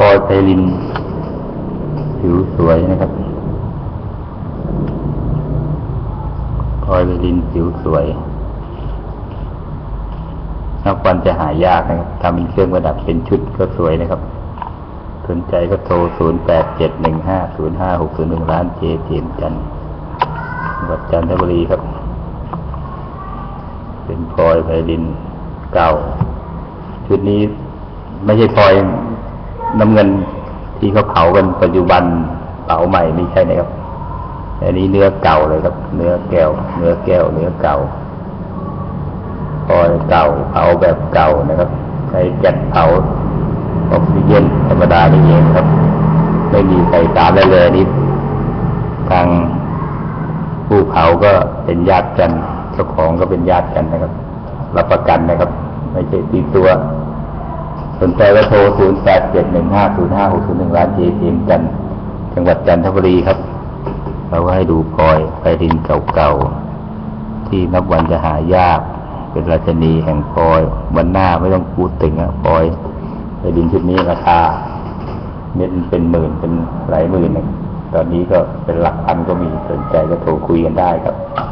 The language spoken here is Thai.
พลอยไพลิน ผิวสวยนะครับพลอยไพลินผิวสวยนับวันจะหายากนะครับทำเป็นเครื่องประดับเป็นชุดก็สวยนะครับ สนใจก็โทร 0 8 7 1 5 0 5 6 0 1 ร้านเจเทียนจันทร์วัดจันทบุรีครับ เป็นพลอยไพลินเก่า ชุดนี้ไม่ใช่พลอย น้ำเงินที่เขาเผากันปัจจุบันเผาใหม่ไม่ใช่นะครับ อันนี้เนื้อเก่าเลยครับ เนื้อแก้ว เนื้อแก้ว เนื้อเก่าพลอยเก่าเผาแบบเก่านะครับใช้แก๊สเผาออกซิเจนธรรมดานี่เองครับ ไม่มีใส่สารอะไรเลยนี่ทางผู้เผาก็เป็นญาติกันเจ้าของก็เป็นญาติกันนะครับ รับประกันนะครับ ไม่ใช่ตีตัว สนใจก็โทร 0 8 7 1 5 0 5 6 0 1 ร้านเจทีมกันจังหวัดจันทบุรีครับ เราก็ให้ดูพลอยไพรินเก่าๆ ที่นับวันจะหายาก เป็นราชนีแห่งพลอย วันหน้าไม่ต้องพูดถึงอะพลอยไพรินชุดนี้ราคาเม็ดเป็นหมื่นเป็นหลายหมื่นนะตอนนี้ก็เป็นหลักพันก็มีสนใจก็โทรคุยกันได้ครับ